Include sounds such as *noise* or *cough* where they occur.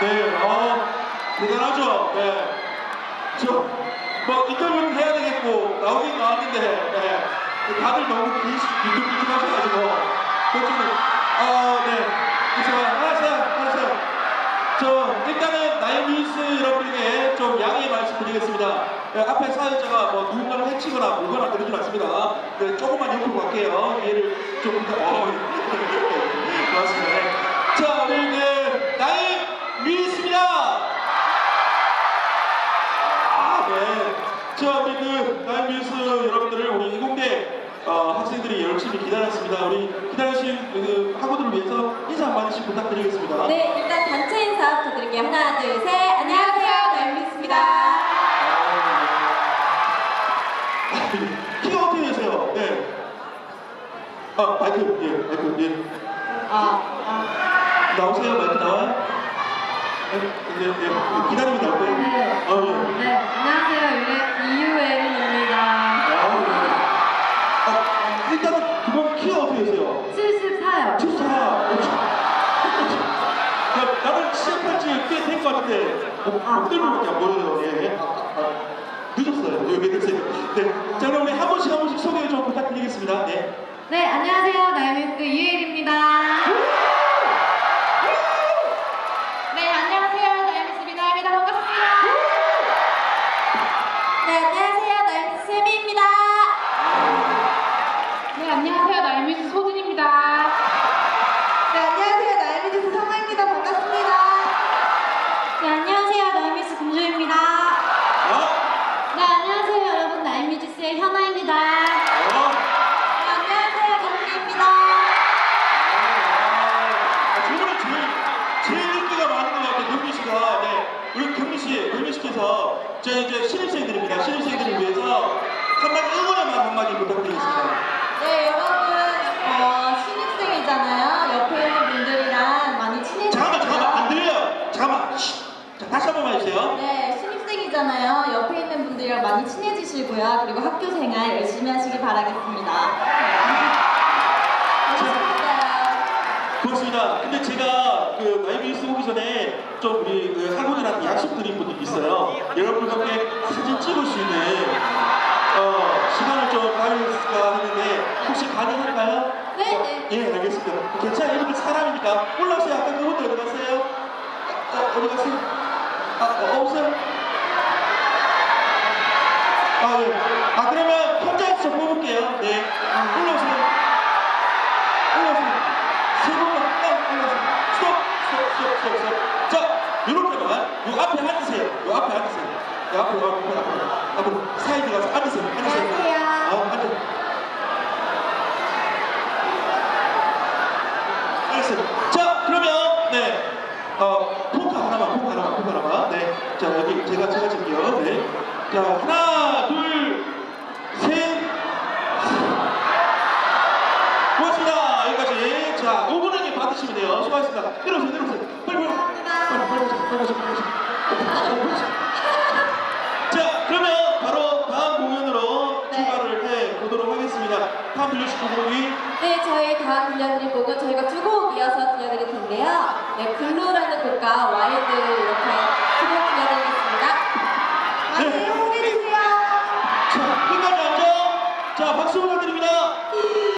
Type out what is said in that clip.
네, 어, 대단하죠. 네. 저, 뭐, 인터뷰는 해야 되겠고, 나오긴 나왔는데, 네. 다들 너무 비뚝비뚝 하셔가지고, 그쪽은, 어, 네. 그래서, 하나씩, 하나씩. 저, 일단은 나이뮤스 여러분에게 좀 양해 말씀드리겠습니다. 네, 앞에 사연자가 뭐 누군가를 해치거나 물거나 그러진 않습니다. 네, 조금만 옆으로 갈게요. 이해를 좀, 어, *laughs* 고맙습니다. 네. 자, 우리 그, 나이뮤스입니다. 아, 네. 자, 우리 그 나이뮤스 여러분들을 우리 이공대 어, 학생들이 열심히 기다렸습니다. 우리 기다리신 그 학우들을 위해서 인사 한마디씩 부탁드리겠습니다. 네, 일단 단체 인사 부탁드릴게요. 하나, 둘, 셋. 안녕하세요. 나유미스입니다. 아, 키가 어떻게 되세요? 네. 아, 마이크, 예, 마이크, 예. 아, 아, 나오세요? 마이크 나와요? 네, 네, 네. 기다리면 나올 거예요. 네. 어, 예. 못 들어밖에 안 보여요. 예. 아, 아, 늦었어요. 여기 늦었어요. 네. 자, 그럼 우리 한 번씩 한 번씩 소개 좀 부탁드리겠습니다. 네. 네, 안녕하세요. 나유미스 이유예린입니다. 네, 안녕하세요. 나유미스 미나입니다. 반갑습니다. 네, 안 저희 이제 신입생들입니다. 신입생들을 위해서 한마디 응원의 말 한마디 부탁드리겠습니다. 네, 여러분. 어, 신입생이잖아요. 옆에 있는 분들이랑 많이 친해지세요. 잠깐만, 잠깐만, 안 들려요. 잠깐만. 쉿. 자, 다시 한 번만 해주세요. 네, 신입생이잖아요. 옆에 있는 분들이랑 많이 친해지시고요. 그리고 학교 생활 열심히 하시길 바라겠습니다. 감사합니다. 고맙습니다. 근데 제가 그 나이비스 오기 전에 좀 우리 그 학우들한테 약속 드린 분들이 있어요. 여러분과 함께 사진 찍을 수 있는 어, 시간을 좀 가질까 하는데 혹시 가능할까요? 네, 네. 예, 알겠습니다. 괜찮아요. 여러분 사람이니까. 올라오세요. 아까 그분들 어디 갔어요? 어, 어디 갔어요? 아, 어, 없어요? 아, 예. 아, 그러면 혼자 좀 뽑을게요. 네. 올라오세요. 올라오세요. 세 번만 딱 올라오세요. 스톱! 스톱, 스톱, 스톱, 스톱. 자, 요렇게만. 요 앞에 앉으세요. 요 앞에 앞에, 요 앞에, 앞으로. 앞으로. 사이드 가서 앉으세요. 앉으세요. 안녕하세요. 아, 앉아. 알겠어요. 자, 그러면 네, 어, 포크 하나만, 포크 하나만, 포크 하나만. 네, 자 여기 제가 찍게요. 네, 자 하나, 둘, 셋. 고맙습니다. 여기까지. 자, 5분에게 받으시면 돼요. 수고하셨습니다. 내려오세요, 내려오세요. 빨리, 빨리. 빨리, 빨리 빨리 빨리 오세요. 빨리 오세요. 자, 그러면 바로 다음 공연으로 네. 출발을 해 보도록 하겠습니 다. 다음 들려주신 곡이 네, 저희 다음 들려드릴 곡은 저희가 두 곡 이어서 들려드릴 텐데요. 네, 글루라는 곡과 와일드 이렇게 두 곡